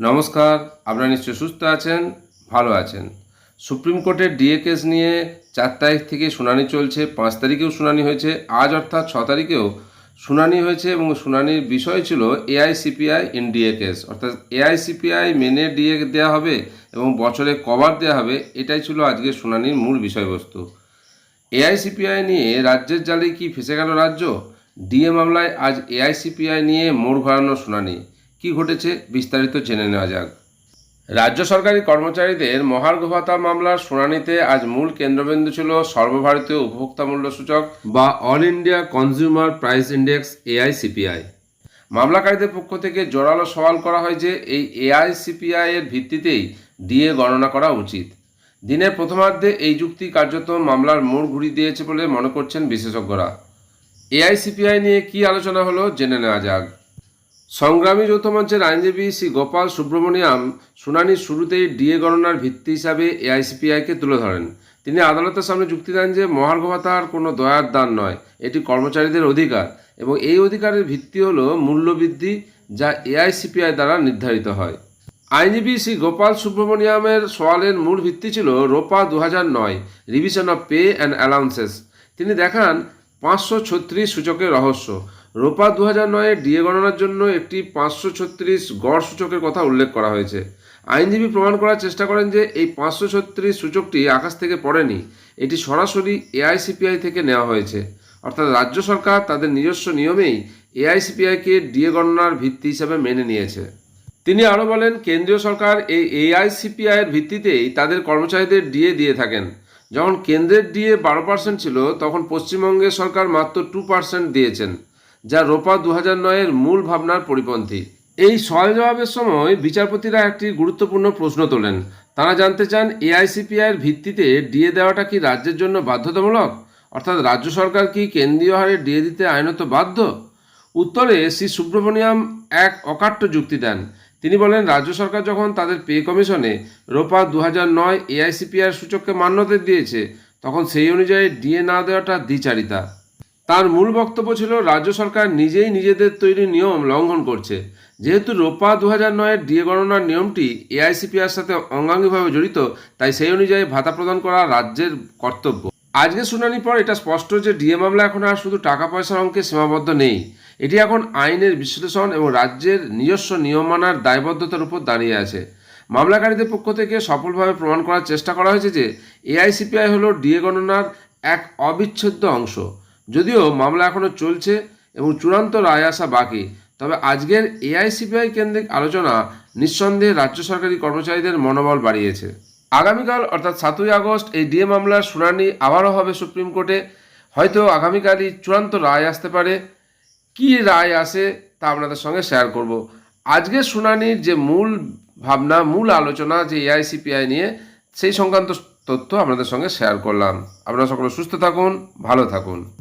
নমস্কার, আপনারা নিশ্চয় সুস্থ আছেন, ভালো আছেন। সুপ্রিম কোর্টের ডিএ কেস নিয়ে চার তারিখ থেকে শুনানি চলছে, পাঁচ তারিখেও শুনানি হয়েছে, আজ অর্থাৎ ছ তারিখেও শুনানি হয়েছে এবং শুনানির বিষয় ছিল এআইসিপিআই ইন ডিএ কেস। অর্থাৎ এআইসিপিআই মেনে ডিএ দেওয়া হবে এবং বছরে কভার দেওয়া হবে, এটাই ছিল আজকের শুনানির মূল বিষয়বস্তু। এআইসিপিআই নিয়ে রাজ্যের জালে কি ফেসে গেল রাজ্য? ডিএ মামলায় আজ এআইসিপিআই নিয়ে মোড় ঘোরানো শুনানি। কি ঘটেছে বিস্তারিত জেনে নেওয়া যাক। রাজ্য সরকারি কর্মচারীদের মহার্ঘ ভাতা মামলার শুনানিতে আজ মূল কেন্দ্রবিন্দু ছিল সর্বভারতীয় উপভোক্তা মূল্য সূচক বা all India consumer price index AICPI. মামলাকারীদের পক্ষ থেকে জোরালো সওয়াল করা হয় যে এই এআইসিপিআই এর ভিত্তিতেই ডিএ গণনা করা উচিত। দিনের প্রথমার্ধে এই যুক্তি কার্যত মামলার মোড় ঘুরিয়ে দিয়েছে বলে মনে করছেন বিশেষজ্ঞরা। এআইসিপিআই নিয়ে কি আলোচনা হলো জেনে নেওয়া যাক। সংগ্রামী যৌথ মঞ্চের আইনজীবী শ্রী গোপাল সুব্রমণিয়াম শুনানির শুরুতেই ডিএ গণনার ভিত্তি হিসাবে এআইসিপিআইকে তুলে ধরেন। তিনি আদালতের সামনে যুক্তি দেন যে মহার্ঘ ভাতার কোনো দয়ার দান নয়, এটি কর্মচারীদের অধিকার এবং এই অধিকারের ভিত্তি হল মূল্যবৃদ্ধি যা এআইসিপিআই দ্বারা নির্ধারিত হয়। আইনজীবী শ্রী গোপাল সুব্রমণিয়ামের সওয়ালের মূল ভিত্তি ছিল রোপা দু নয়, revision of pay and allowances. তিনি দেখান পাঁচশো ছত্রিশ সূচকের রহস্য। রোপা দু হাজার নয়ে ডিএ গণনার জন্য একটি পাঁচশো ছত্রিশ গড় সূচকের কথা উল্লেখ করা হয়েছে। আইনজীবী প্রমাণ করার চেষ্টা করেন যে এই পাঁচশো ছত্রিশ সূচকটি আকাশ থেকে পড়েনি। এটি সরাসরি এআইসিপিআই থেকে নেওয়া হয়েছে। অর্থাৎ রাজ্য সরকার তাদের নিজস্ব নিয়মেই এআইসিপিআইকে ডিএ গণনার ভিত্তি হিসাবে মেনে নিয়েছে। তিনি আরও বলেন, কেন্দ্রীয় সরকার এই এআইসিপিআইয়ের ভিত্তিতেই তাদের কর্মচারীদের ডিএ দিয়ে থাকেন। যখন কেন্দ্রের ডিএ বারো পার্সেন্ট ছিল, তখন পশ্চিমবঙ্গের সরকার মাত্র টু পার্সেন্ট দিয়েছেন। যা রোপা দু হাজার নয়ের মূল ভাবনার পরিপন্থী। এই সওয়াল জবাবের সময় বিচারপতিরা একটি গুরুত্বপূর্ণ প্রশ্ন তোলেন। তারা জানতে চান, এআইসিপিআইয়ের ভিত্তিতে ডিএ দেওয়াটা কি রাজ্যের জন্য বাধ্যতামূলক? অর্থাৎ রাজ্য সরকার কি কেন্দ্রীয় হারে ডিএ দিতে আইনত বাধ্য? উত্তরে শ্রী সুব্রমণিয়াম এক অকাট্য যুক্তি দেন। তিনি বলেন, রাজ্য সরকার যখন তাদের পে কমিশনে রোপা দু হাজার নয় এআইসিপিআর সূচককে মান্যতা দিয়েছে, তখন সেই অনুযায়ী ডিএ না দেওয়াটা দ্বিচারিতা। তার মূল বক্তব্য ছিল, রাজ্য সরকার নিজেই নিজেদের তৈরি নিয়ম লঙ্ঘন করছে। যেহেতু রোপা দু হাজার নয়ের ডিএ গণনার নিয়মটি এআইসিপিআর সাথে অঙ্গাঙ্গিভাবে জড়িত, তাই সেই অনুযায়ী ভাতা প্রদান করা রাজ্যের কর্তব্য। আজকে শুনানির পর এটা স্পষ্ট যে ডিএ মামলা এখন আর শুধু টাকা পয়সার অঙ্কে সীমাবদ্ধ নেই। এটি এখন আইনের বিশ্লেষণ এবং রাজ্যের নিজস্ব নিয়ম মানার দায়বদ্ধতার উপর দাঁড়িয়ে আছে। মামলাকারীদের পক্ষ থেকে সফলভাবে প্রমাণ করার চেষ্টা করা হয়েছে যে এআইসিপিআই হল ডিএ গণনার এক অবিচ্ছেদ্য অংশ। যদিও মামলা এখনও চলছে এবং চূড়ান্ত রায় আসা বাকি, তবে আজকের এআইসিপিআই কেন্দ্রিক আলোচনা নিঃসন্দেহে রাজ্য সরকারি কর্মচারীদের মনোবল বাড়িয়েছে। আগামীকাল, অর্থাৎ সাতই আগস্ট, এই ডিএ মামলার শুনানি আবারও হবে সুপ্রিম কোর্টে। হয়তো আগামীকালই চূড়ান্ত রায় আসতে পারে। কি রায় আসে তা আপনাদের সঙ্গে শেয়ার করব। আজকের শুনানির যে মূল ভাবনা, মূল আলোচনা যে এআইসিপিআই নিয়ে, সেই সংক্রান্ত তথ্য আপনাদের সঙ্গে শেয়ার করলাম। আপনারা সকলে সুস্থ থাকুন, ভালো থাকুন।